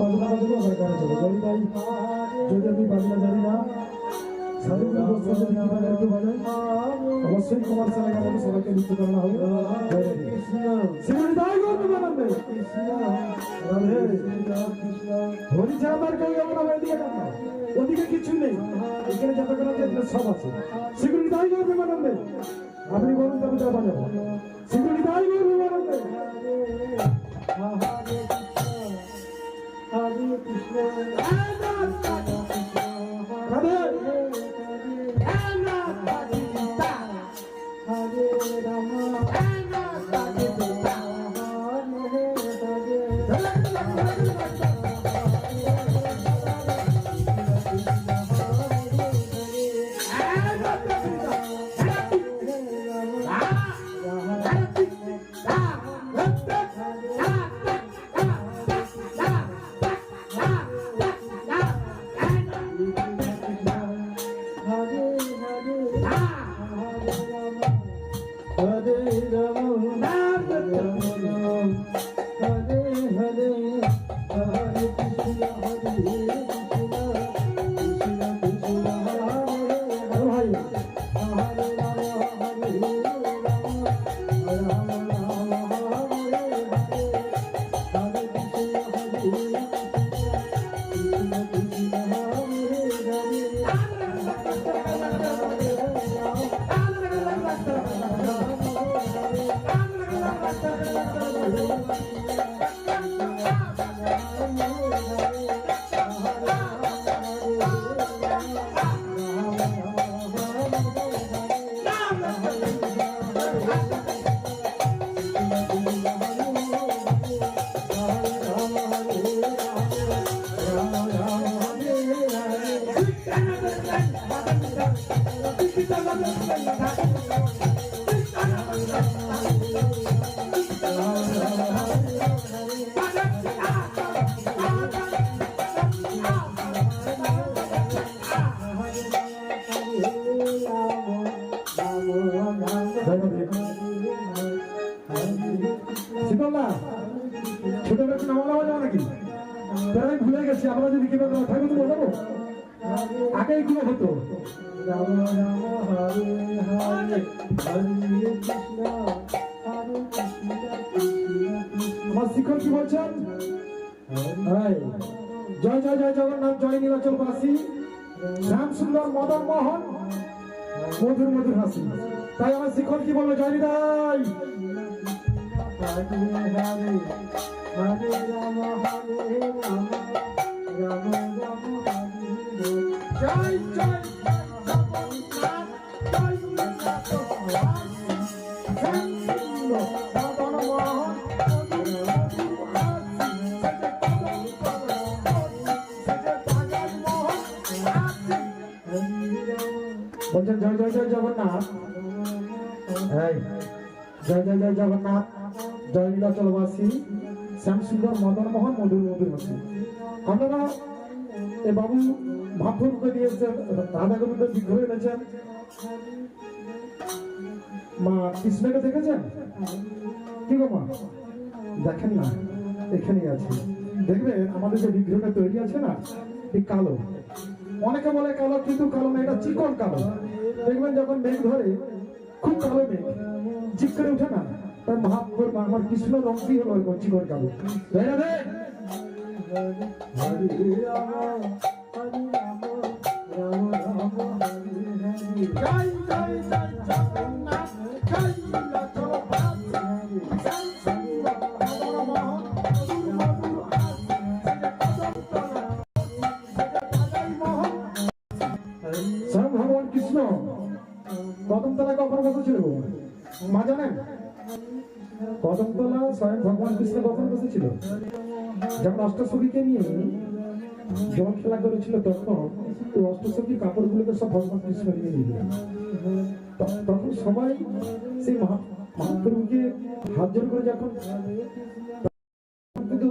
বাজনা বাজবো আমার গানে চলো যদি তাই যদি আমি বাজনা জানি না বসে যদি কীভাবে একটু বাজায় অবশ্যই কুমার সারা গানে সবাইকে নৃত্য করানো হবে করবে বানাবে হরিচা আমার কেউ এদিকে না ওদিকে কিছু নেই এখানে যত করা সব আছে সিগুড়ি দাই করবে আপনি বলুন তবে যা বাজাবো আমি আমরা যদি কীভাবে ঠাকুর তো বলব আগে এগুলো হতো। রাম আমার শিক্ষক কি বলছেন? জয় জয় জয় জগন্নাথ, জয় নীলাচল বাসী। শ্যাম সুন্দর, মদন মোহন, মধুর মধুর হাসি। তাই আমার শিক্ষক কি বলব, জয় নিদাই হরে হরে হরে রাম হরে রাম বলছেন জয় জয় জয় জগন্নাথ। জয় জয় জয় জগন্নাথ, জয় নীলাচলবাসী শ্যাম সুন্দর মদন মোহন মধুর মধুর। আপনারা এ বাবু ভাবপুরকে দিয়েছেন রাধা গোবিন্দ বিগ্রহ এনেছেন? মা কৃষ্ণকে দেখেছেন? কি গো মা? দেখেন না, এখানেই আছে। দেখবেন, আমাদের যে বিগ্রহটা তৈরি আছে না, এই কালো। অনেকে বলে কালো, কিন্তু কালো না, এটা চিকন কালো। দেখবেন যখন মেঘ ধরে, খুব কালো মেঘ। চিক করে উঠে না, তার মহাপুর আমার কৃষ্ণ রংটি হলো? চিকন কালো। তাই না কৃষ্ণ। কদমতলা কখন বসেছিল? মা জানেন? কদমতলা স্বয়ং ভগবান কৃষ্ণ কখন বসেছিল? যখন অষ্টসখীকে নিয়ে জল খেলা করেছিল তখন, ওই অষ্টসখী কাপড়গুলোকে সব ভগবান কৃষ্ণ নিয়ে নিল তখন সবাই সেই মহা, মহাপ্রভুকে হাত জোর করে যখন কিন্তু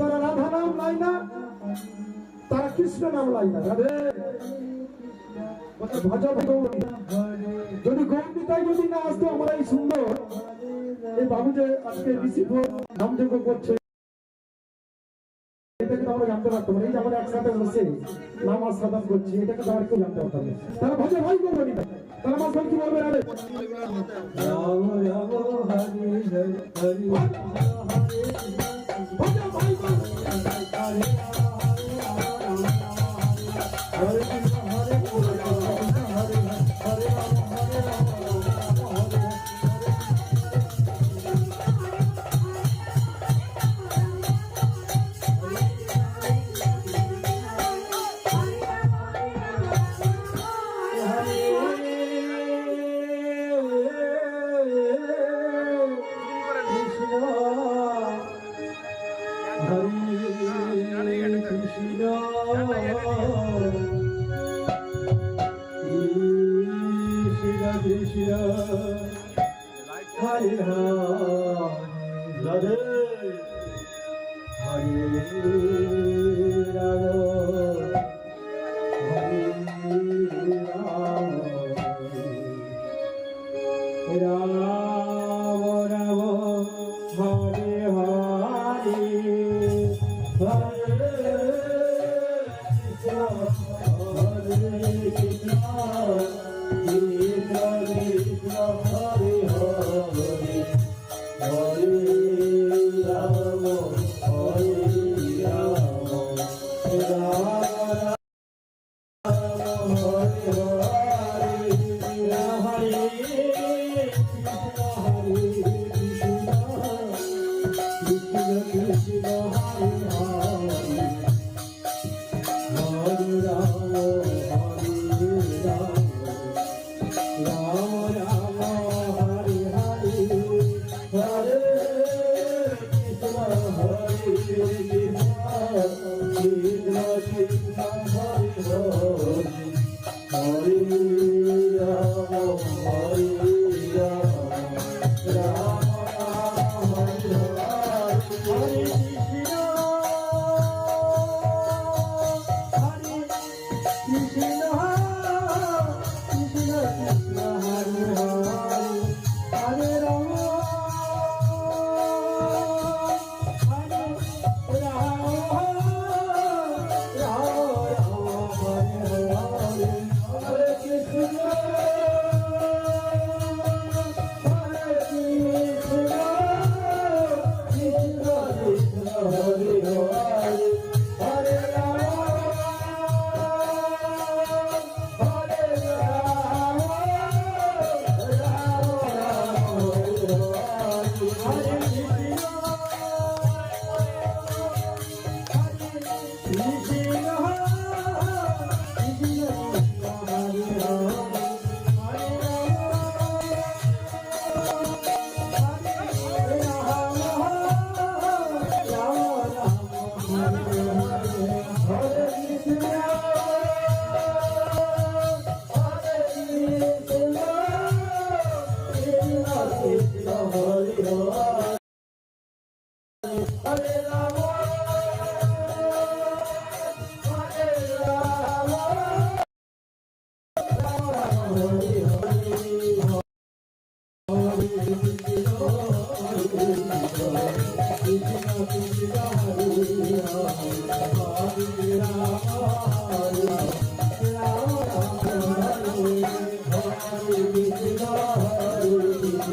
তারা রাধা নাম লাই না তারা কৃষ্ণ নাম লাই না রাধে বলছে ভজ গৌরী যদি গৌরী তাই যদি না আসতো আমরা এই সুন্দর এই বাবু যে আজকে ঋষি নামযোগ্য করছে আমরা জানতে পারতাম এই যে আমরা একসাথে বসে নামাজ সাদাম করছি এটা কিন্তু আমরা কেউ জানতে পারতাম না তারা ভজে ভাই গৌরী তারা মাস কি বলবে Hare